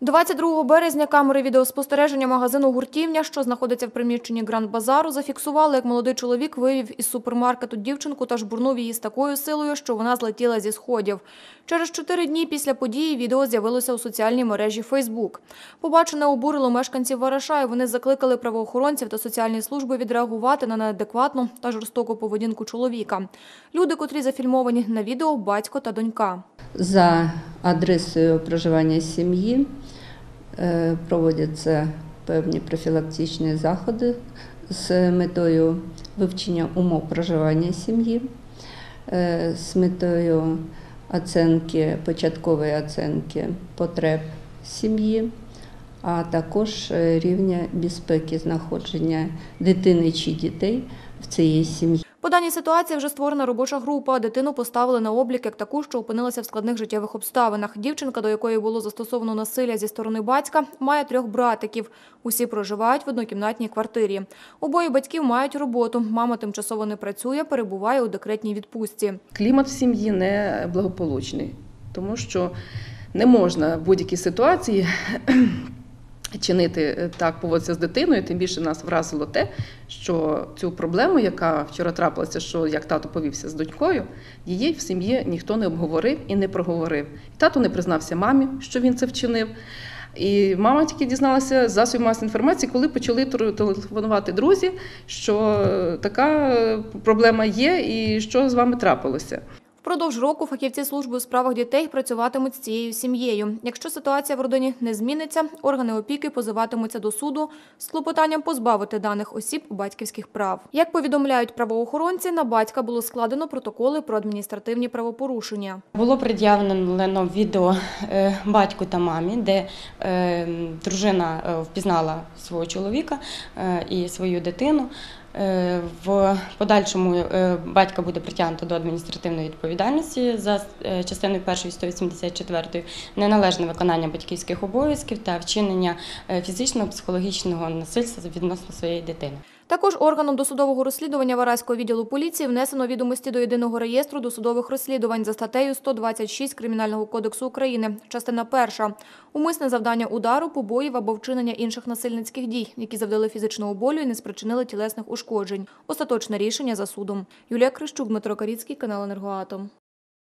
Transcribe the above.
22 березня камери відеоспостереження магазину «Гуртівня», що знаходиться в приміщенні Гранд-базару, зафіксували, як молодий чоловік вивів із супермаркету дівчинку та жбурнув її з такою силою, що вона злетіла зі сходів. Через чотири дні після події відео з'явилося у соціальній мережі Фейсбук. Побачене обурило мешканців Вараша, і вони закликали правоохоронців та соціальні служби відреагувати на неадекватну та жорстоку поведінку чоловіка. Люди, котрі зафільмовані на відео, батько та донька. За адресою проживання сім'ї е, проводяться певні профілактичні заходи з метою вивчення умов проживання сім'ї, е, з метою оцінки, початкової оцінки потреб сім'ї, а також е, рівня безпеки знаходження дитини чи дітей в цій сім'ї. По даній ситуації вже створена робоча група. Дитину поставили на облік як таку, що опинилася в складних життєвих обставинах. Дівчинка, до якої було застосовано насилля зі сторони батька, має трьох братиків. Усі проживають в однокімнатній квартирі. Обоє батьків мають роботу. Мама тимчасово не працює, перебуває у декретній відпустці. Клімат в сім'ї не благополучний, тому що не можна в будь-якій ситуації чинити е, так, поводитися з дитиною. Тим більше нас вразило те, що цю проблему, яка вчора трапилася, що як тато повівся з донькою, її в сім'ї ніхто не обговорив і не проговорив. І тато не признався мамі, що він це вчинив. І мама тільки дізналася засобів масової інформації, коли почали телефонувати друзі, що е, така проблема є, і що з вами трапилося. Впродовж року фахівці служби у справах дітей працюватимуть з цією сім'єю. Якщо ситуація в родині не зміниться, органи опіки позиватимуться до суду з клопотанням позбавити даних осіб батьківських прав. Як повідомляють правоохоронці, на батька було складено протоколи про адміністративні правопорушення. Було пред'явлено відео е, батьку та мамі, де е, дружина е, впізнала свого чоловіка і свою дитину. В подальшому батька буде притягнуто до адміністративної відповідальності за частиною 1 184 неналежне виконання батьківських обов'язків та вчинення фізичного психологічного насильства відносно своєї дитини. Також органом досудового розслідування Вараського відділу поліції внесено відомості до єдиного реєстру досудових розслідувань за статтею 126 Кримінального кодексу України, частина перша. Умисне завдання удару, побоїв або вчинення інших насильницьких дій, які завдали фізичного болю і не спричинили тілесних ушкоджень. Остаточне рішення за судом. Юлія Крищук, Дмитро Каріцький, канал Енергоатом.